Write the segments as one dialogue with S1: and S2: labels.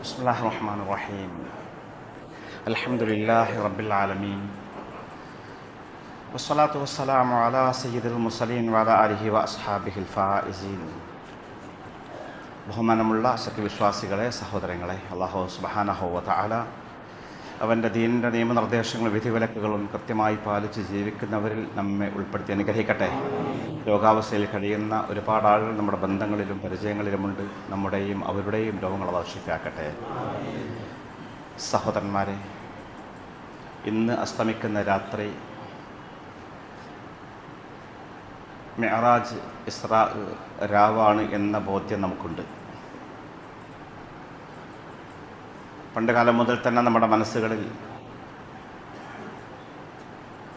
S1: بسم الله الرحمن الرحيم الحمد لله رب العالمين والصلاة والسلام على سيد المرسلين وعلى آله وأصحابه الفائزين ബഹുമാനമുള്ള സത്യവിശ്വാസികളെ സഹോദരങ്ങളെ അള്ളാഹു സുബഹാനഹോവ താല അവന്റെ ദീനിന്റെ നിയമനിർദ്ദേശങ്ങളും വിധിവിലക്കുകളും കൃത്യമായി പാലിച്ച് ജീവിക്കുന്നവരിൽ നമ്മെ ഉൾപ്പെടുത്തി അനുഗ്രഹിക്കട്ടെ. രോഗാവസ്ഥയിൽ കഴിയുന്ന ഒരുപാട് ആളുകൾ നമ്മുടെ ബന്ധങ്ങളിലും പരിചയങ്ങളിലുമുണ്ട്. നമ്മുടെയും അവരുടെയും രോഗങ്ങൾ വർഷിക്കാക്കട്ടെ സഹോദരന്മാരെ ഇന്ന് അസ്തമിക്കുന്ന രാത്രി മെഹറാജ് ഇസ്രാ രാവാണ് എന്ന ബോധ്യം നമുക്കുണ്ട്. പണ്ടുകാലം മുതൽ തന്നെ നമ്മുടെ മനസ്സുകളിൽ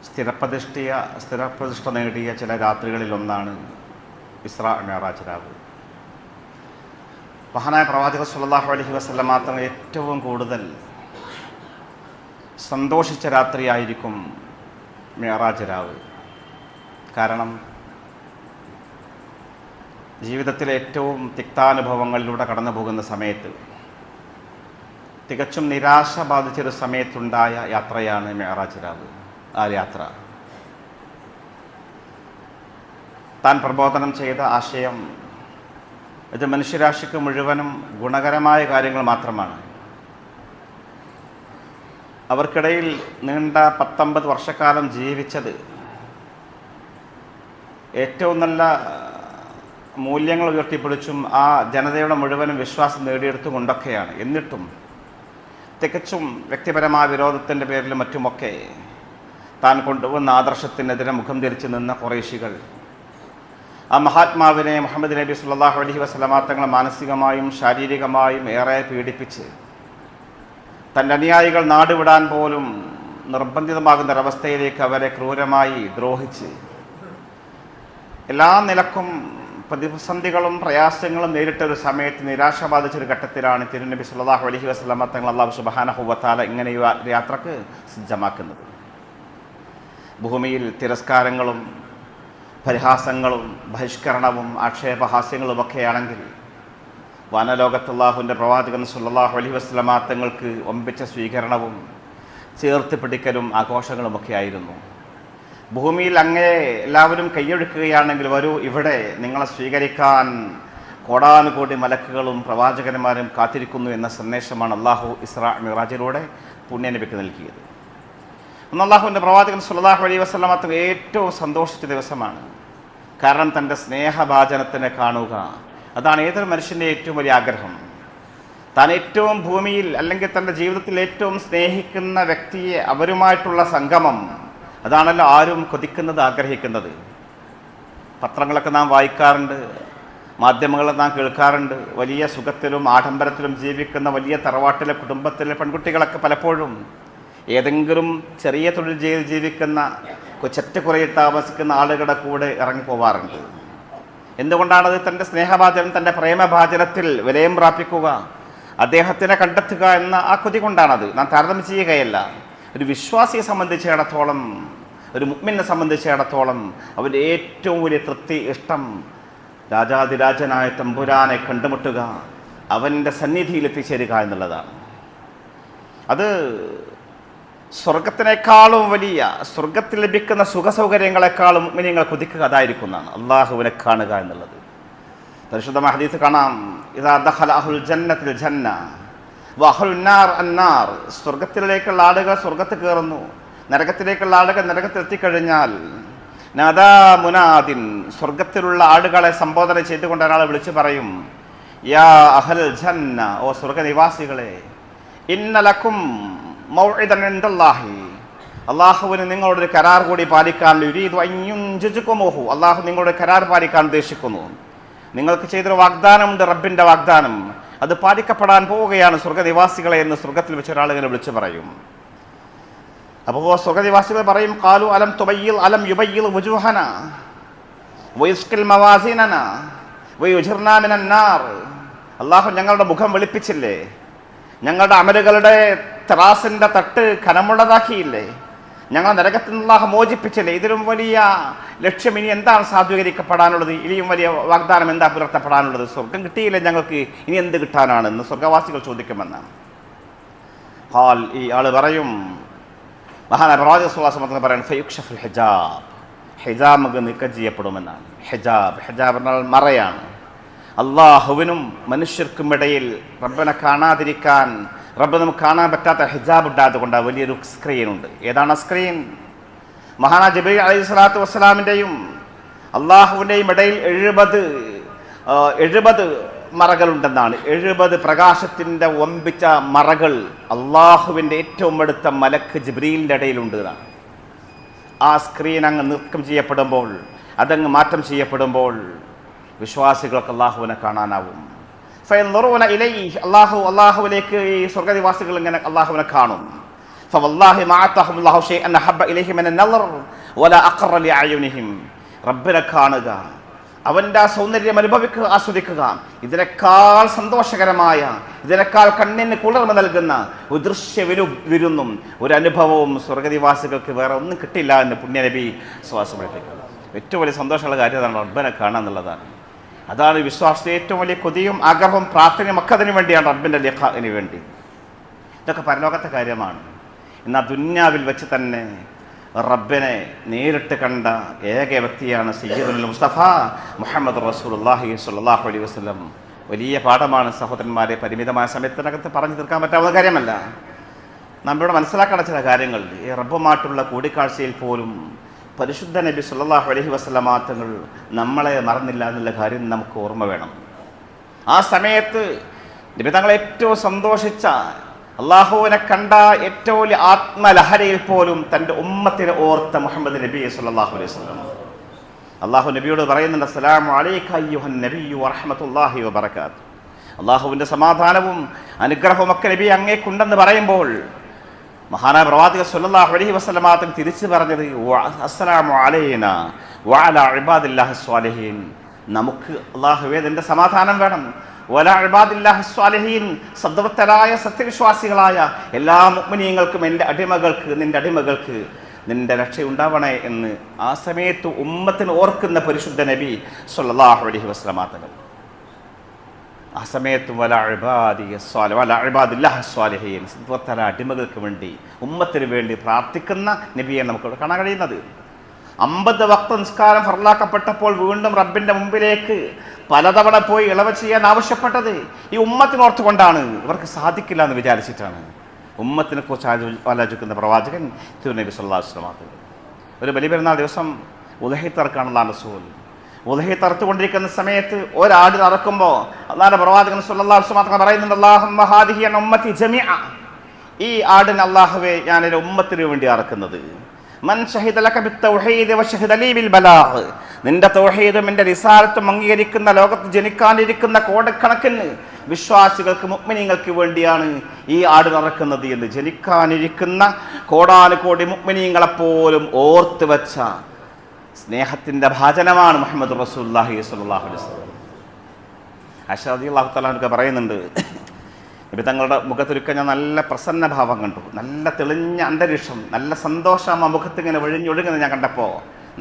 S1: സ്ഥിരപ്രതിഷ്ഠിയ സ്ഥിരപ്രതിഷ്ഠ നേടിയ ചില രാത്രികളിലൊന്നാണ് ഇസ്ര രാവ് മഹാനായ പ്രവാചക സുല്ലാഹു അലഹി വസ്ലം മാത്രം ഏറ്റവും കൂടുതൽ സന്തോഷിച്ച രാത്രിയായിരിക്കും രാവ് കാരണം ജീവിതത്തിലെ ഏറ്റവും തിക്താനുഭവങ്ങളിലൂടെ കടന്നു പോകുന്ന സമയത്ത് തികച്ചും നിരാശ ബാധിച്ചൊരു സമയത്തുണ്ടായ യാത്രയാണ് മെഹറാജ് രാവ് ആ യാത്ര. താൻ പ്രബോധനം ചെയ്ത ആശയം ഇത് മനുഷ്യരാശിക്ക് മുഴുവനും ഗുണകരമായ കാര്യങ്ങൾ മാത്രമാണ്. അവർക്കിടയിൽ നീണ്ട പത്തൊമ്പത് വർഷക്കാലം ജീവിച്ചത് ഏറ്റവും നല്ല മൂല്യങ്ങൾ ഉയർത്തിപ്പിടിച്ചും ആ ജനതയുടെ മുഴുവനും വിശ്വാസം നേടിയെടുത്തുകൊണ്ടൊക്കെയാണ്. എന്നിട്ടും തികച്ചും വ്യക്തിപരമായ വിരോധത്തിന്റെ പേരിലും മറ്റുമൊക്കെ താൻ കൊണ്ടുവന്ന ആദർശത്തിനെതിരെ മുഖം തിരിച്ചു നിന്ന കുറേശികൾ ആ മഹാത്മാവിനെ മുഹമ്മദ് നബി സുല്ലാഹു അലഹി വസ്ലമാ തങ്ങളെ മാനസികമായും ശാരീരികമായും ഏറെ പീഡിപ്പിച്ച് തന്റെ അനുയായികൾ നാടുവിടാൻ പോലും നിർബന്ധിതമാകുന്ന ഒരവസ്ഥയിലേക്ക് അവരെ ക്രൂരമായി ദ്രോഹിച്ച് എല്ലാ നിലക്കും പ്രതിസന്ധികളും പ്രയാസങ്ങളും നേരിട്ട ഒരു സമയത്ത് നിരാശ ബാധിച്ചൊരു ഘട്ടത്തിലാണ് തിരുനബി സുല്ലാഹു അലഹി വസ്ലമ തങ്ങൾ അള്ളാഹു സുബാനഹുവത്താല ഇങ്ങനെ യാത്രയ്ക്ക് സജ്ജമാക്കുന്നത്. ഭൂമിയിൽ തിരസ്കാരങ്ങളും പരിഹാസങ്ങളും ബഹിഷ്കരണവും ഒക്കെയാണെങ്കിൽ വനലോകത്തുള്ളാഹുവിന്റെ പ്രവാചകൻ സുല്ലാഹു അലഹി വസ്ലമാ തങ്ങൾക്ക് ഒമ്പിച്ച സ്വീകരണവും ചേർത്ത് പിടിക്കലും ആഘോഷങ്ങളുമൊക്കെ ആയിരുന്നു. ഭൂമിയിൽ അങ്ങേ എല്ലാവരും കൈയൊഴുക്കുകയാണെങ്കിൽ വരൂ ഇവിടെ നിങ്ങളെ സ്വീകരിക്കാൻ കോടാനുകോടി മലക്കുകളും പ്രവാചകന്മാരും കാത്തിരിക്കുന്നു എന്ന സന്ദേശമാണ് അള്ളാഹു ഇസ്ര മിറാജിലൂടെ പുണ്യനബിക്ക് നൽകിയത്. അന്ന് അള്ളാഹുവിന്റെ പ്രവാചകൻ സുല്ലാഹു അലൈ വസ്ലാമത്ത് ഏറ്റവും സന്തോഷിച്ച ദിവസമാണ്. കാരണം തന്റെ സ്നേഹഭാചനത്തിനെ കാണുക അതാണ് ഏതൊരു മനുഷ്യന്റെ ഏറ്റവും വലിയ ആഗ്രഹം. താൻ ഏറ്റവും ഭൂമിയിൽ അല്ലെങ്കിൽ തന്റെ ജീവിതത്തിൽ ഏറ്റവും സ്നേഹിക്കുന്ന വ്യക്തിയെ അവരുമായിട്ടുള്ള സംഗമം അതാണല്ലോ ആരും കൊതിക്കുന്നത് ആഗ്രഹിക്കുന്നത്. പത്രങ്ങളൊക്കെ നാം വായിക്കാറുണ്ട് മാധ്യമങ്ങൾ നാം കേൾക്കാറുണ്ട്. വലിയ സുഖത്തിലും ആഡംബരത്തിലും ജീവിക്കുന്ന വലിയ തറവാട്ടിലെ കുടുംബത്തിലെ പെൺകുട്ടികളൊക്കെ പലപ്പോഴും ഏതെങ്കിലും ചെറിയ തൊഴിൽ ചെയ്ത് ജീവിക്കുന്ന ചെറ്റക്കുറയിൽ താമസിക്കുന്ന ആളുകളുടെ കൂടെ ഇറങ്ങിപ്പോവാറുണ്ട്. എന്തുകൊണ്ടാണത് തന്റെ സ്നേഹഭാചനം തന്റെ പ്രേമഭാചനത്തിൽ വിലയം പ്രാപിക്കുക അദ്ദേഹത്തിനെ കണ്ടെത്തുക എന്ന ആ കൊതി കൊണ്ടാണത്. നാം താരതമ്യം ചെയ്യുകയല്ല. ഒരു വിശ്വാസിയെ സംബന്ധിച്ചിടത്തോളം ഒരു മുഗ്മിനെ സംബന്ധിച്ചിടത്തോളം അവന്റെ ഏറ്റവും വലിയ തൃപ്തി ഇഷ്ടം രാജാതിരാജനായ തമ്പുരാനെ കണ്ടുമുട്ടുക അവന്റെ സന്നിധിയിൽ എത്തിച്ചേരുക എന്നുള്ളതാണ്. അത് സ്വർഗത്തിനേക്കാളും വലിയ സ്വർഗത്തിൽ ലഭിക്കുന്ന സുഖസൗകര്യങ്ങളെക്കാളും മുഗ്മിനിങ്ങൾ കുതിക്കുക അതായിരിക്കുന്നതാണ്. അള്ളാഹുവിനെ കാണുക എന്നുള്ളത്. പരിശുദ്ധ ഹദീസ് കാണാം. ഇതാ ദഹൽ അഹുൽ ജന്നത്തിൽ ജന്ന വഹുന്നാർ അന്നാർ. സ്വർഗത്തിലേക്കുള്ള ആളുകൾ സ്വർഗത്ത് കയറുന്നു. നരകത്തിലേക്കുള്ള ആളുകൾ നരകത്തിൽ എത്തിക്കഴിഞ്ഞാൽ നദാ മുനാദിൻ സ്വർഗത്തിലുള്ള ആളുകളെ സംബോധന ചെയ്തുകൊണ്ട് ഒരാൾ വിളിച്ചു പറയും യാ അഹൽ ജന്ന ഓ സ്വർഗനിവാസികളെ ഇന്നലക്കും അള്ളാഹുവിന് നിങ്ങളോടൊരു കരാർ കൂടി പാലിക്കാൻ യുരീദുമോഹു അള്ളാഹു നിങ്ങളുടെ കരാർ പാലിക്കാൻ ഉദ്ദേശിക്കുന്നു. നിങ്ങൾക്ക് ചെയ്തൊരു വാഗ്ദാനമുണ്ട് റബ്ബിന്റെ വാഗ്ദാനം. അത് പാലിക്കപ്പെടാൻ പോവുകയാണ് സ്വർഗനിവാസികളെ എന്ന് സ്വർഗത്തിൽ വെച്ച് ഒരാളിങ്ങനെ വിളിച്ചു പറയും. അപ്പോൾ സ്വർഗനിവാസികൾ പറയും കാലു അലം തുബയ്യിൽ അലം യുബയ്യിൽ വുജുഹന വയുസ്കിൽ മവാസീനന വയുജിർനാമിനാർ അള്ളാഹു ഞങ്ങളുടെ മുഖം വെളുപ്പിച്ചില്ലേ? ഞങ്ങളുടെ അമലുകളുടെ ത്രാസിന്റെ തട്ട് ഖനമുള്ളതാക്കിയില്ലേ ഞങ്ങൾ നരകത്തിൽ നിന്നാഹ മോചിപ്പിച്ചില്ലേ? ഇതിലും വലിയ ലക്ഷ്യം ഇനി എന്താണ് സാധൂകരിക്കപ്പെടാനുള്ളത്? ഇനിയും വലിയ വാഗ്ദാനം എന്താ പുലർത്തപ്പെടാനുള്ളത്? സ്വർഗം കിട്ടിയില്ല ഞങ്ങൾക്ക്? ഇനി എന്ത് കിട്ടാനാണ് എന്ന് സ്വർഗവാസികൾ ചോദിക്കുമെന്നാണ്. ഹാൽ ഈ ആൾ പറയും മഹാനായ എന്ന് പറയുന്നത് ഫയുക്ഷഫുൽ ഹെജാബ്. ഹെജാബ് നീക്കം ചെയ്യപ്പെടുമെന്നാണ്. ഹെജാബ് ഹെജാബ് എന്നാൽ മറയാണ്. അള്ളാഹുവിനും മനുഷ്യർക്കും ഇടയിൽ റബ്ബനെ കാണാതിരിക്കാൻ റബ്ബ് നമുക്ക് കാണാൻ പറ്റാത്ത ഹിജാബ് ഉണ്ടായത് കൊണ്ട് വലിയൊരു സ്ക്രീൻ ഉണ്ട്. ഏതാണ് സ്ക്രീൻ മഹാനാ ജബീർ അലൈഹി സ്വലാത്തു വസ്സലാമിന്റെയും അള്ളാഹുവിന്റെയും ഇടയിൽ എഴുപത് എഴുപത് മറകളുണ്ടെന്നാണ്. എഴുപത് പ്രകാശത്തിന്റെ ഒമ്പിച്ച മറകൾ അള്ളാഹുവിന്റെ ഏറ്റവും അടുത്ത മലക്ക് ജിബ്രീലിന്റെ ഇടയിലുണ്ട് എന്നാണ്. ആ സ്ക്രീൻ അങ്ങ് നീക്കം ചെയ്യപ്പെടുമ്പോൾ അതങ്ങ് മാറ്റം ചെയ്യപ്പെടുമ്പോൾ വിശ്വാസികൾക്ക് അള്ളാഹുവിനെ കാണാനാവും. ഫൈൻദുറൂന ഇലൈഹി അള്ളാഹു അള്ളാഹുവിലേക്ക് ഈ സ്വർഗനിവാസികൾ ഇങ്ങനെ അള്ളാഹുവിനെ കാണും ഫവല്ലാഹി മാഅത്തഹും അല്ലാഹു ഷൈഅൻ ഹബ്ബ ഇലൈഹി മിന നളർ വല അഖറ ലിഅയുനിഹിം റബ്ബിനെ കാണുക അവന്റെ ആ സൗന്ദര്യം അനുഭവിക്കുക ആസ്വദിക്കുക ഇതിനേക്കാൾ സന്തോഷകരമായ ഇതിനേക്കാൾ കണ്ണിന് കുളിർമ നൽകുന്ന ഒരു ദൃശ്യ വിരു വിരുന്നും ഒരു അനുഭവവും സ്വർഗനിവാസികൾക്ക് വേറെ ഒന്നും കിട്ടില്ല എന്ന് പുണ്യനബി സ്വാസം പഠിപ്പിക്കുന്നു ഏറ്റവും വലിയ സന്തോഷമുള്ള കാര്യം അതാണ് റബ്ബനെ കാണുക എന്നുള്ളതാണ് അതാണ് വിശ്വാസത്തെ ഏറ്റവും വലിയ കൊതിയും ആഗ്രഹവും പ്രാർത്ഥനയും ഒക്കെ അതിനു വേണ്ടിയാണ് റബ്ബിന്റെ ലേഖന് വേണ്ടി. ഇതൊക്കെ പരലോകത്തെ കാര്യമാണ്. എന്നാൽ ദുന്യാവിൽ വെച്ച് തന്നെ റബ്ബിനെ നേരിട്ട് കണ്ട ഏക വ്യക്തിയാണ് സയ്യിദുൽ മുസ്തഫ മുഹമ്മദ് റസൂൽഹി സ്വല്ലല്ലാഹു അലൈഹി വസ്ലം വലിയ പാഠമാണ് സഹോദരന്മാരെ പരിമിതമായ സമയത്തിനകത്ത് പറഞ്ഞു തീർക്കാൻ പറ്റാവുന്ന കാര്യമല്ല. നമ്മളിവിടെ മനസ്സിലാക്കേണ്ട ചില കാര്യങ്ങൾ. ഈ റബ്ബുമായിട്ടുള്ള കൂടിക്കാഴ്ചയിൽ പോലും പരിശുദ്ധ നബി സല്ലല്ലാഹു അലഹി വസല്ലമ തങ്ങൾ നമ്മളെ മറന്നില്ല എന്നുള്ള കാര്യം നമുക്ക് ഓർമ്മ വേണം. ആ സമയത്ത് നബി തങ്ങൾ ഏറ്റവും സന്തോഷിച്ച അള്ളാഹുവിനെ കണ്ട ഏറ്റവും വലിയ ആത്മലഹരയിൽ പോലും തന്റെ ഉമ്മത്തിനെ ഓർത്ത മുഹമ്മദ് നബി സല്ലല്ലാഹു അലൈഹി വസല്ലം. അള്ളാഹു നബിയോട് പറയുന്നുണ്ട് അസ്സലാമു അലൈക നബിയു വറഹമത്തല്ലാഹി വബറകാത്ത് അള്ളാഹുവിന്റെ സമാധാനവും അനുഗ്രഹവും ഒക്കെ നബി അങ്ങേക്കുണ്ടെന്ന് പറയുമ്പോൾ മഹാനായ പ്രവാചക സല്ലല്ലാഹു അലൈഹി വസല്ലമ തങ്ങൾ തിരിച്ചു പറഞ്ഞത് "വ- അസ്സലാമു അലൈന വഅല ഇബാദില്ലാഹി സ്വാലിഹീൻ. നമുക്ക് അള്ളാഹുവേ നിന്റെ സമാധാനം വേണം. വല ഇബാദില്ലാഹി സ്വാലിഹീൻ സദ്വത്തരായ സത്യവിശ്വാസികളായ എല്ലാ മുഅ്മിനീങ്ങൾക്കും എന്റെ അടിമകൾക്ക് നിന്റെ അടിമകൾക്ക് നിന്റെ രക്ഷയുണ്ടാവണേ എന്ന് ആ സമയത്ത് ഉമ്മത്തിന് ഓർക്കുന്ന പരിശുദ്ധ നബി സല്ലല്ലാഹു അലൈഹി വസല്ലമ തങ്ങൾ. ആ സമയത്ത് വല അഴിബാദിയ സ്വാല വല അഴിബാദില്ലാഹ സ്വാലിഹീൻ സിദ്വത്തല അടിമകൾക്ക് വേണ്ടി ഉമ്മത്തിന് വേണ്ടി പ്രാർത്ഥിക്കുന്ന നബിയെ നമുക്കിവിടെ കാണാൻ കഴിയുന്നത്. അമ്പത് വക്ത നിസ്കാരം ഫറലാക്കപ്പെട്ടപ്പോൾ വീണ്ടും റബ്ബിന്റെ മുമ്പിലേക്ക് പലതവണ പോയി ഇളവ് ചെയ്യാൻ ആവശ്യപ്പെട്ടത് ഈ ഉമ്മത്തിനോർത്തുകൊണ്ടാണ് ഇവർക്ക് സാധിക്കില്ല എന്ന് വിചാരിച്ചിട്ടാണ്. ഉമ്മത്തിനെ കുറിച്ച് ആലോ- ആലോചിക്കുന്ന പ്രവാചകൻ തിരുനബി സല്ലാ വസ്ലമാത്ത് ഒരു ബലിപെരുന്നാൾ ദിവസം ഉദഹിത്തർക്കാണുള്ള റസൂൽ ഉദഹി തറുത്തുകൊണ്ടിരിക്കുന്ന സമയത്ത് ഒരാട് നടക്കുമ്പോൾ അള്ളാഹുടെ പ്രവാചകൻ അലൈഹി വസല്ലം പറയുന്നുണ്ട് ഉമ്മത്തി ഈ ആടിന് അള്ളാഹുവെ ഞാൻ എന്റെ ഉമ്മത്തിന് വേണ്ടി അറക്കുന്നത്. മൻ നിന്റെ തൗഹീദും എന്റെ റിസാലത്തും അംഗീകരിക്കുന്ന ലോകത്ത് ജനിക്കാനിരിക്കുന്ന കോടക്കണക്കിന് വിശ്വാസികൾക്ക് മുക്മിനീങ്ങൾക്ക് വേണ്ടിയാണ് ഈ ആട് നടക്കുന്നത് എന്ന് ജനിക്കാനിരിക്കുന്ന കോടാനുകോടി മുക്മിനീങ്ങളെപ്പോലും ഓർത്ത് വെച്ച സ്നേഹത്തിന്റെ ഭാചനമാണ് മുഹമ്മദ് റസൂല്ലാഹി സ്വല്ലല്ലാഹു അലൈഹി വസല്ലം. അഷാദി അള്ളാഹു തലാനൊക്കെ പറയുന്നുണ്ട് ഇപ്പം തങ്ങളുടെ മുഖത്തൊരുക്ക ഞാൻ നല്ല പ്രസന്ന ഭാവം കണ്ടു. നല്ല തെളിഞ്ഞ അന്തരീക്ഷം നല്ല സന്തോഷം ആ മുഖത്ത് ഇങ്ങനെ ഒഴിഞ്ഞൊഴുകുന്നത് ഞാൻ കണ്ടപ്പോൾ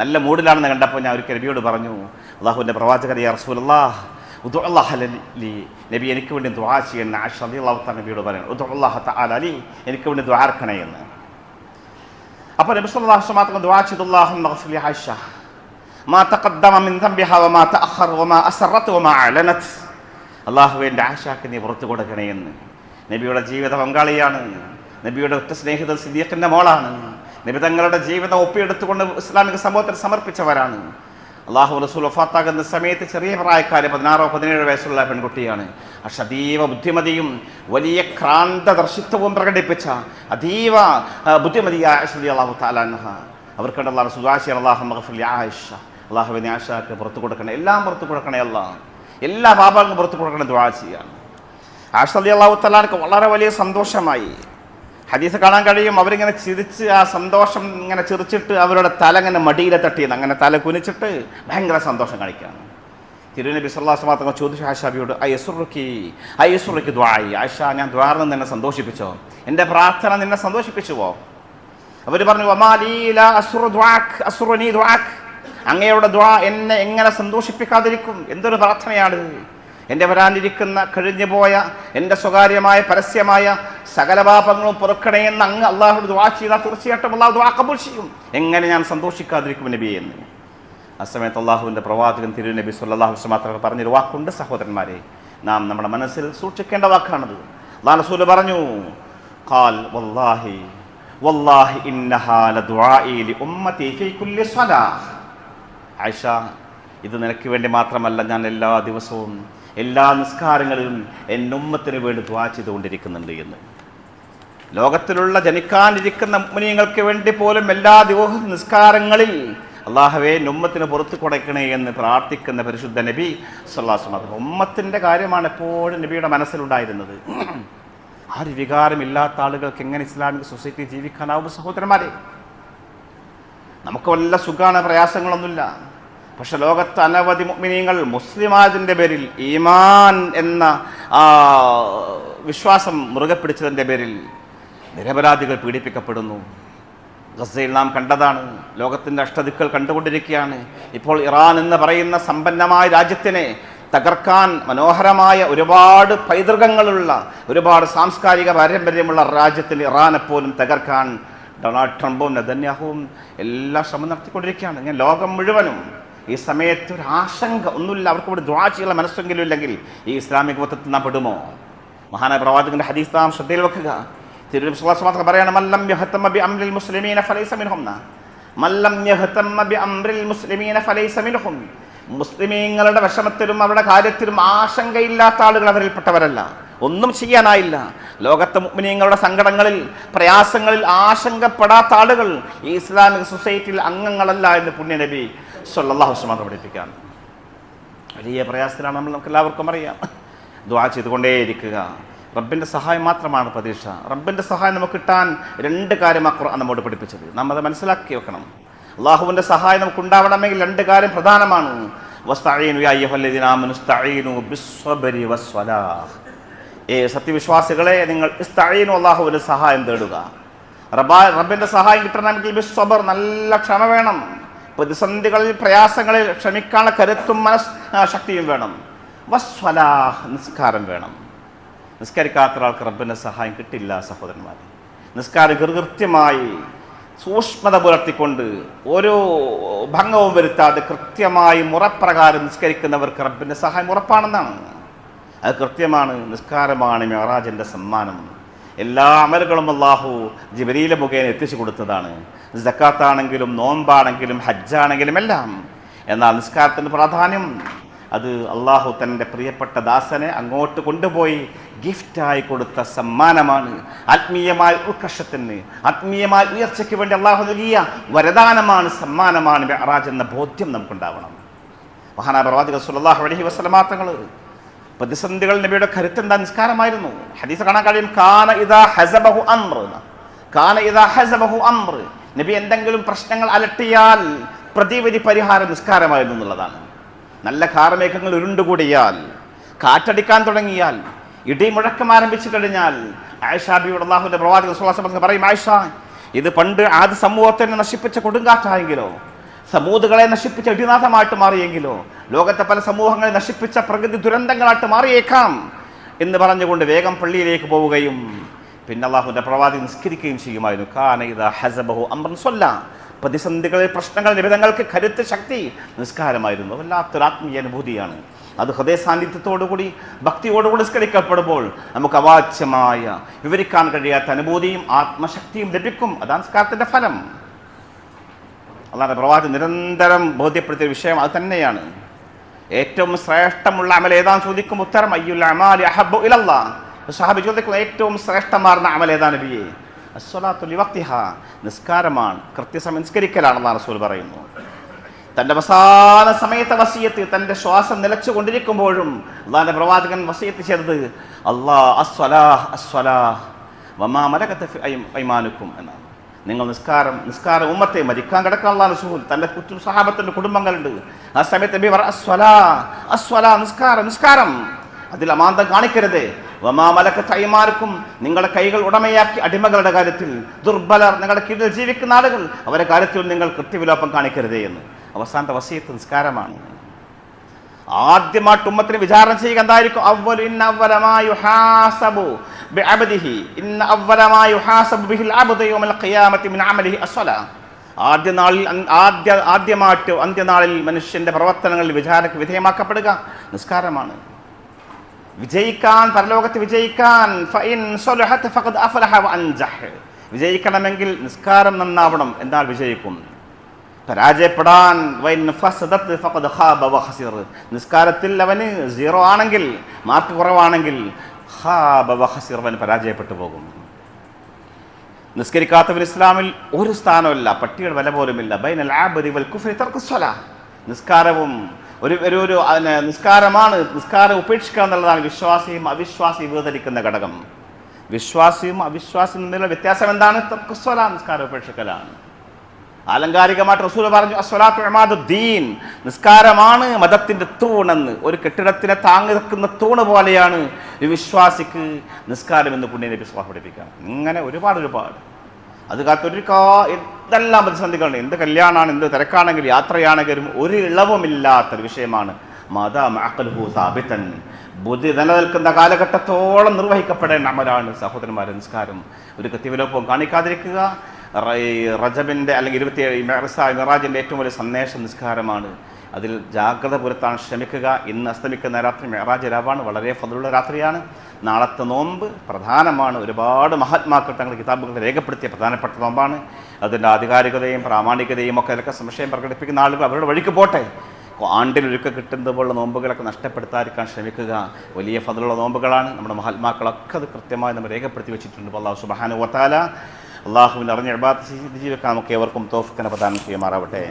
S1: നല്ല മൂഡിലാണെന്ന് കണ്ടപ്പോൾ ഞാൻ ഒരിക്കൽ നബിയോട് പറഞ്ഞു അള്ളാഹുവിന്റെ പ്രവാചകൻ യാ റസൂലല്ലാഹ് ഉദുഅല്ലാഹ ലി നബി എനിക്ക് വേണ്ടി ദ്വാ ചെയ്യണം. ആഷ അലി അള്ളാഹു താല നബിയോട് പറയണം ഉദുഅല്ലാഹ തആല അലി എനിക്ക് വേണ്ടി ദ്വാർക്കണേ എന്ന്. അപ്പോൾ നബി സല്ലല്ലാഹു അലൈഹി ദ്വാ ദുആ ചെയ്തു അല്ലാഹുമ്മ ഗ്ഫിർ ലി ആയിഷ മാ മിൻ വമാ വമാ വമാ ആശാക്ക് നീ പുറത്തു കൊടുക്കണേ എന്ന്. നബിയുടെ ജീവിത പങ്കാളിയാണ്. നബിയുടെ ഒറ്റ സ്നേഹിത സിദ്ദീഖിന്റെ മോളാണ്. നബി തങ്ങളുടെ ജീവിതം ഒപ്പിയെടുത്തുകൊണ്ട് ഇസ്ലാമിക സമൂഹത്തിൽ സമർപ്പിച്ചവരാണ്. അള്ളാഹു റസൂൽ വഫാത്താകുന്ന സമയത്ത് ചെറിയ പ്രായക്കാരെ പതിനാറോ പതിനേഴോ വയസ്സുള്ള പെൺകുട്ടിയാണ്. പക്ഷെ അതീവ ബുദ്ധിമതിയും വലിയ ക്രാന്തദർശിത്വവും പ്രകടിപ്പിച്ച അതീവ ബുദ്ധിമതിയായ അള്ളാഹു താലാൻഹ അവർക്കുണ്ട് അള്ളാഹു സുദാശി അള്ളാഹു മഹഫുൽ ആയിഷ. അള്ളാഹുവിനെ ആശാക്ക് പുറത്തു കൊടുക്കണേ എല്ലാം പുറത്തു കൊടുക്കണേ അള്ളാഹ്. എല്ലാ പാപങ്ങളും പുറത്തു കൊടുക്കണേ ദ്വാ ചെയ്യാണ് ആഷ അലി അള്ളാഹു വളരെ വലിയ സന്തോഷമായി. ഹദീസ് കാണാൻ കഴിയും അവരിങ്ങനെ ചിരിച്ച് ആ സന്തോഷം ഇങ്ങനെ ചിരിച്ചിട്ട് അവരുടെ തല ഇങ്ങനെ മടിയിലെ തട്ടിയെന്ന് അങ്ങനെ തല കുനിച്ചിട്ട് ഭയങ്കര സന്തോഷം കാണിക്കുകയാണ്. തിരുനബി സല്ലാസ് മാത്രം ചോദിച്ചു ആശാബിയോട് അയ്യസുറുക്കി അയ്യസുറുക്കി ദ്വായി ആഷ ഞാൻ ദ്വാറിന് നിന്നെ സന്തോഷിപ്പിച്ചോ? എന്റെ പ്രാർത്ഥന നിന്നെ സന്തോഷിപ്പിച്ചുവോ? അവർ പറഞ്ഞു "വമാലീ അസുറു ദുആക്, അസ്റുനി ദുആക്." അങ്ങയുടെ ദ്വാ എന്നെ എങ്ങനെ സന്തോഷിപ്പിക്കാതിരിക്കും? എന്തൊരു പ്രാർത്ഥനയാണ് എന്റെ വരാനിരിക്കുന്ന കഴിഞ്ഞുപോയ എന്റെ സ്വകാര്യമായ പരസ്യമായ സകല പാപങ്ങളും പൊറുക്കണേ എന്ന് അങ്ങ് അള്ളാഹുട് ദ്വാ ചെയ്താൽ തീർച്ചയായിട്ടും അള്ളാഹു ദ്വാ കബൂൽ ചെയ്യും. എങ്ങനെ ഞാൻ സന്തോഷിക്കാതിരിക്കും നബി എന്ന്? ആ സമയത്ത് അള്ളാഹുവിന്റെ പ്രവാചകൻ തിരുനബി സുല്ലാഹു മാത്രമേ പറഞ്ഞൊരു വാക്കുണ്ട് സഹോദരന്മാരെ. നാം നമ്മുടെ മനസ്സിൽ സൂക്ഷിക്കേണ്ട വാക്കാണത്. റസൂൽ പറഞ്ഞു ഖാൽ വല്ലാഹി വല്ലാഹി ഇന്നഹാല ലദുആഇ ഉമ്മത്തി ഫീ കുല്ലി സ്വലാഹ് ആയിഷ ഇത് നിനക്ക് വേണ്ടി മാത്രമല്ല ഞാൻ എല്ലാ ദിവസവും എല്ലാ നിസ്കാരങ്ങളിലും എന്റെ ഉമ്മത്തിന് വേണ്ടി ദ്വാ ചെയ്തുകൊണ്ടിരിക്കുന്നുണ്ട് എന്ന്. ലോകത്തിലുള്ള ജനിക്കാനിരിക്കുന്ന മുനിയങ്ങൾക്ക് വേണ്ടി പോലും എല്ലാ ദിവസവും നിസ്കാരങ്ങളിൽ അള്ളാഹവേ ഉമ്മത്തിന് പുറത്തു കൊടുക്കണേ എന്ന് പ്രാർത്ഥിക്കുന്ന പരിശുദ്ധ നബി സല്ലാസ്ലം അത് ഉമ്മത്തിന്റെ കാര്യമാണ് എപ്പോഴും നബിയുടെ മനസ്സിലുണ്ടായിരുന്നത്. ആ ഒരു വികാരമില്ലാത്ത ആളുകൾക്ക് എങ്ങനെ ഇസ്ലാമിക സൊസൈറ്റി ജീവിക്കാനാവും സഹോദരന്മാരെ? നമുക്ക് വല്ല സുഖാണ് പ്രയാസങ്ങളൊന്നുമില്ല. പക്ഷെ ലോകത്ത് അനവധി മുഗ്മിനീങ്ങൾ മുസ്ലിമാതിന്റെ പേരിൽ ഈമാൻ എന്ന ആ വിശ്വാസം മുറുകെ പിടിച്ചതിന്റെ പേരിൽ നിരപരാധികൾ പീഡിപ്പിക്കപ്പെടുന്നു. ഗസയിൽ നാം കണ്ടതാണ് ലോകത്തിന്റെ അഷ്ടദിക്കുകൾ കണ്ടുകൊണ്ടിരിക്കുകയാണ്. ഇപ്പോൾ ഇറാൻ എന്ന് പറയുന്ന സമ്പന്നമായ രാജ്യത്തിനെ തകർക്കാൻ മനോഹരമായ ഒരുപാട് പൈതൃകങ്ങളുള്ള ഒരുപാട് സാംസ്കാരിക പാരമ്പര്യമുള്ള രാജ്യത്തിൽ ഇറാനെപ്പോലും തകർക്കാൻ ഡൊണാൾഡ് ട്രംപും നെതന്യാഹുവും എല്ലാം ശ്രമം നടത്തിക്കൊണ്ടിരിക്കുകയാണ്. ഞാൻ ലോകം മുഴുവനും ഈ സമയത്ത് ഒരു ആശങ്ക ഒന്നുമില്ല. അവർക്ക് ഇവിടെ ദ്വാ ചെയ്യാനുള്ള മനസ്സെങ്കിലും ഇല്ലെങ്കിൽ ഈ ഇസ്ലാമിക മൊത്തത്തിൽ നാം പെടുമോ? മഹാനായ പ്രവാചകന്റെ ഹദീസ് നാം ശ്രദ്ധയിൽ വെക്കുക. തിരുവനന്തപുരം പറയണം ബി മുസ്ലിമീന ഫലൈസ ബി മുസ്ലിമീന ഫലൈസ മുസ്ലിമീങ്ങളുടെ വിഷമത്തിലും അവരുടെ കാര്യത്തിലും ആശങ്കയില്ലാത്ത ആളുകൾ അവരിൽപ്പെട്ടവരല്ല. ഒന്നും ചെയ്യാനായില്ല. ലോകത്തെ മുഅ്മിനീങ്ങളുടെ സങ്കടങ്ങളിൽ പ്രയാസങ്ങളിൽ ആശങ്കപ്പെടാത്ത ആളുകൾ ഈ ഇസ്ലാമിക സൊസൈറ്റിയിൽ അംഗങ്ങളല്ല എന്ന് പുണ്യനബി സൊല്ലാ അലൈഹി വസല്ലം പഠിപ്പിക്കാൻ. വലിയ പ്രയാസത്തിലാണ് നമ്മൾ നമുക്ക് എല്ലാവർക്കും അറിയാം. ദ്വാ ചെയ്തുകൊണ്ടേയിരിക്കുക. റബ്ബിന്റെ സഹായം മാത്രമാണ് പ്രതീക്ഷ. റബ്ബിന്റെ സഹായം നമുക്ക് കിട്ടാൻ രണ്ട് കാര്യം ആ ഖുർആൻ നമ്മോട് പഠിപ്പിച്ചത്. നാം അത് മനസ്സിലാക്കി വെക്കണം. അള്ളാഹുവിന്റെ സഹായം നമുക്ക് ഉണ്ടാവണമെങ്കിൽ രണ്ട് കാര്യം പ്രധാനമാണ്. വസ്തഈനു യാ അയ്യുഹല്ലദീന ആമനു ഏ സത്യവിശ്വാസികളെ നിങ്ങൾ ഇസ്തഈനു അള്ളാഹുവിന്റെ സഹായം തേടുക. റബ്ബാ റബ്ബിന്റെ സഹായം കിട്ടണമെങ്കിൽ വിശ്വബർ നല്ല ക്ഷമ വേണം. പ്രതിസന്ധികളിൽ പ്രയാസങ്ങളിൽ ക്ഷമിക്കാനുള്ള കരുത്തും മനസ് ശക്തിയും വേണം. വസ്വലാഹ് നിസ്കാരം വേണം. നിസ്കരിക്കാത്ത ഒരാൾക്ക് റബ്ബിന്റെ സഹായം കിട്ടില്ല സഹോദരന്മാർ നിസ്കാരം കൃത്യമായി സൂക്ഷ്മത പുലർത്തിക്കൊണ്ട് ഓരോ ഭംഗവും വരുത്താതെ കൃത്യമായി മുറപ്രകാരം നിസ്കരിക്കുന്നവർക്ക് റബ്ബിന്റെ സഹായം ഉറപ്പാണെന്നാണ്. അത് കൃത്യമാണ് നിസ്കാരമാണ് മെഹറാജിന്റെ സമ്മാനം. എല്ലാ അമലുകളും അള്ളാഹു ജിബരീല മുഖേന എത്തിച്ചു കൊടുത്തതാണ്. ജക്കാത്താണെങ്കിലും നോമ്പാണെങ്കിലും ഹജ്ജാണെങ്കിലും എല്ലാം. എന്നാൽ നിസ്കാരത്തിന്റെ പ്രാധാന്യം അത് അള്ളാഹു തന്റെ പ്രിയപ്പെട്ട ദാസനെ അങ്ങോട്ട് കൊണ്ടുപോയി ഗിഫ്റ്റായി കൊടുത്ത സമ്മാനമാണ്. ആത്മീയമായ ഉത്കർഷത്തിന് ആത്മീയമായ ഉയർച്ചയ്ക്ക് വേണ്ടി അള്ളാഹു നൽകിയ വരദാനമാണ് സമ്മാനമാണ് മെഹറാജ് എന്ന ബോധ്യം നമുക്കുണ്ടാവണം. മഹാനാ പ്രവാചക സുല്ലാഹു അലഹി വസ്ലമാത്തങ്ങൾ പ്രതിസന്ധികൾ നബിയുടെ കരുത്തെന്താ? നിസ്കാരമായിരുന്നു. ഹദീസ് കാണാൻ കഴിയും കാന ഇതാ ഹസബഹു അമ്ര. കാന ഇതാ ഹസബഹു അമ്ര നബി എന്തെങ്കിലും പ്രശ്നങ്ങൾ അലട്ടിയാൽ പ്രതിവിധി പരിഹാരം നിസ്കാരമായിരുന്നു എന്നുള്ളതാണ്. നല്ല കാർമേഘങ്ങൾ ഉരുണ്ടുകൂടിയാൽ കാറ്റടിക്കാൻ തുടങ്ങിയാൽ ഇടി മുഴക്കം ആരംഭിച്ചു കഴിഞ്ഞാൽ ആയിഷാബിയുടെ അള്ളാഹുവിന്റെ പ്രവാചക സുഹാസം പറയും ആയിഷ ഇത് പണ്ട് ആദ്യ സമൂഹത്തിനെ നശിപ്പിച്ച കൊടുങ്കാറ്റായെങ്കിലോ സമൂഹങ്ങളെ നശിപ്പിച്ച ഇടിനാഥമായിട്ട് മാറിയെങ്കിലോ ലോകത്തെ പല സമൂഹങ്ങളെ നശിപ്പിച്ച പ്രകൃതി ദുരന്തങ്ങളായിട്ട് മാറിയേക്കാം എന്ന് പറഞ്ഞുകൊണ്ട് വേഗം പള്ളിയിലേക്ക് പോവുകയും പിന്നെ അള്ളാഹുവിന്റെ പ്രവാദി നിസ്കരിക്കുകയും ചെയ്യുമായിരുന്നു. കാനയിത ഹസബഹു അമ്രൻ പ്രതിസന്ധികളിൽ പ്രശ്നങ്ങൾ നിബിധങ്ങൾക്ക് കരുത്ത് ശക്തി നിസ്കാരമായിരുന്നു. വല്ലാത്തൊരു ആത്മീയ അനുഭൂതിയാണ്. അത് ഹൃദയ സാന്നിധ്യത്തോടുകൂടി ഭക്തിയോടുകൂടി നിസ്കരിക്കപ്പെടുമ്പോൾ നമുക്ക് അവാച്യമായ വിവരിക്കാൻ കഴിയാത്ത അനുഭൂതിയും ആത്മശക്തിയും ലഭിക്കും. അതാണ് നിസ്കാരത്തിന്റെ ഫലം. അള്ളാഹുടെ പ്രവാചകൻ നിരന്തരം ബോധ്യപ്പെടുത്തിയ വിഷയം അത് തന്നെയാണ്. ഏറ്റവും ശ്രേഷ്ഠമുള്ള അമൽ ഏതാന്ന് ചോദിക്കും ഉത്തരം അയ്യുൽ അമാലി ചോദിക്കുന്ന ഏറ്റവും ശ്രേഷ്ഠമാർന്ന അമൽ ഏതാ നബിയെ? അസ്വലാത്തു ലിവക്തിഹ നിസ്കാരമാണ്. കൃത്യസമയം നിസ്കരിക്കലാണെന്ന് റസൂൽ പറയുന്നു. തന്റെ അവസാന സമയത്തെ വസീയത്ത് തന്റെ ശ്വാസം നിലച്ചു കൊണ്ടിരിക്കുമ്പോഴും അള്ളാഹിന്റെ പ്രവാചകൻ വസീയത്ത് ചെയ്തത് അള്ളാഹ് അസ്വലാഹ് അസ്വലാഹ് വമാ മലകത്ത് ഐമാനുക്കും എന്നാണ്. നിങ്ങൾ നിസ്കാരം നിസ്കാരം ഉമ്മത്തെ മരിക്കാൻ കിടക്കാനുള്ള റസൂൽ തന്റെ കുറ്റും സഹാബത്തിന്റെ കുടുംബങ്ങളുണ്ട്. ആ സമയത്ത് നബി പറ അസ്വല അസ്വല നിസ്കാരം നിസ്കാരം. അതിൽ അമാന്തം കാണിക്കരുത്. വമാമലക്ക തൈമാർക്കും നിങ്ങളുടെ കൈകൾ ഉടമയാക്കി അടിമകളുടെ കാര്യത്തിൽ ദുർബലർ നിങ്ങളുടെ കീഴിൽ ജീവിക്കുന്ന ആളുകൾ അവരുടെ കാര്യത്തിൽ നിങ്ങൾ കൃത്യവിലോപം കാണിക്കരുതേ എന്ന്. അവസാനത്തെ വസീത്ത് നിസ്കാരമാണ്. ആദ്യമായിട്ട് ഉമ്മത്തിന് വിചാരണ ചെയ്യുക എന്തായിരിക്കും? ആദ്യ നാളിൽ ആദ്യ ആദ്യമായിട്ട് അന്ത്യനാളിൽ മനുഷ്യന്റെ പ്രവർത്തനങ്ങളിൽ വിചാരണയ്ക്ക് വിധേയമാക്കപ്പെടുക നിസ്കാരമാണ്. വിജയിക്കാൻ പരലോകത്ത് വിജയിക്കാൻ വിജയിക്കണമെങ്കിൽ നിസ്കാരം നന്നാവണം എന്നാൽ വിജയിക്കും. പരാജയപ്പെടാൻ നിസ്കാരത്തിൽ അവന് സീറോ ആണെങ്കിൽ മാർക്ക് കുറവാണെങ്കിൽ അവൻ പരാജയപ്പെട്ടു പോകും. നിസ്കരിക്കാത്തവർ ഇസ്ലാമിൽ ഒരു സ്ഥാനമില്ല പട്ടിയുടെ വില പോലുമില്ല. ബൈനൽ ആബദി വൽ നിസ്കാരവും ഒരു ഒരു ഒരു നിസ്കാരമാണ് നിസ്കാരം ഉപേക്ഷിക്കുക എന്നുള്ളതാണ് വിശ്വാസിയും അവിശ്വാസിയും വേദനിക്കുന്ന ഘടകം. വിശ്വാസിയും അവിശ്വാസിയും തമ്മിലുള്ള വ്യത്യാസം എന്താണ്? തർക്കുസ്വല നിസ്കാരം ഉപേക്ഷിക്കലാണ്. ആലങ്കാരികമായിട്ട് റസൂൽ പറഞ്ഞു അസ്വലാത്തു ഇമാദുദ്ദീൻ നിസ്കാരമാണ് മതത്തിന്റെ തൂണെന്ന്. ഒരു കെട്ടിടത്തിനെ താങ്ങി നിൽക്കുന്ന തൂണ് പോലെയാണ് ഒരു വിശ്വാസിക്ക് നിസ്കാരം എന്ന് പുണ്യ നബി പഠിപ്പിക്കാം ഇങ്ങനെ ഒരുപാട് ഒരുപാട്. അത് കാത്തൊരു കാ എന്തെല്ലാം പ്രതിസന്ധികളുണ്ട്. എന്ത് കല്യാണമാണ് എന്ത് തിരക്കാണെങ്കിലും യാത്രയാണെങ്കിലും ഒരു ഇളവുമില്ലാത്തൊരു വിഷയമാണ്. മതം ബുദ്ധി നിലനിൽക്കുന്ന കാലഘട്ടത്തോളം നിർവഹിക്കപ്പെടേണ്ട അമലാണ് സഹോദരന്മാരെ നിസ്കാരം. ഒരു കൃത്യവിലോപവും കാണിക്കാതിരിക്കുക. റജബിന്റെ അല്ലെങ്കിൽ ഇരുപത്തിയേഴ് മെറസ മിറാജിന്റെ ഏറ്റവും വലിയ സന്ദേശ നിസ്കാരമാണ്. അതിൽ ജാഗ്രത പുലർത്താൻ ശ്രമിക്കുക. ഇന്ന് അസ്തമിക്കുന്ന രാത്രി മെറാജ് രാവാണ് വളരെ ഫതുള്ള രാത്രിയാണ്. നാളത്തെ നോമ്പ് പ്രധാനമാണ്. ഒരുപാട് മഹാത്മാക്കൾ തങ്ങളുടെ കിതാബുകൾ രേഖപ്പെടുത്തിയ പ്രധാനപ്പെട്ട നോമ്പാണ്. അതിന്റെ ആധികാരികതയും പ്രാമാണികതയും ഒക്കെ അതിലൊക്കെ സംശയം പ്രകടിപ്പിക്കുന്ന ആളുകൾ അവരുടെ വഴിക്ക് പോട്ടെ. ആണ്ടിലൊരുക്ക കിട്ടുന്നത് പോലുള്ള നോമ്പുകളൊക്കെ നഷ്ടപ്പെടുത്താതിരിക്കാൻ ശ്രമിക്കുക. വലിയ ഫതിലുള്ള നോമ്പുകളാണ്. നമ്മുടെ മഹാത്മാക്കളൊക്കെ അത് കൃത്യമായി നമ്മൾ രേഖപ്പെടുത്തി വെച്ചിട്ടുണ്ട്. അള്ളാഹു സുബാന വത്താല അള്ളാഹുവിന്റെ അറിഞ്ഞ ഇബാദത്ത് ജീവിക്കാൻ നമുക്ക് ഏവർക്കും തോഫിക്കനെ പ്രദാനം ചെയ്യുമാറാവട്ടെ.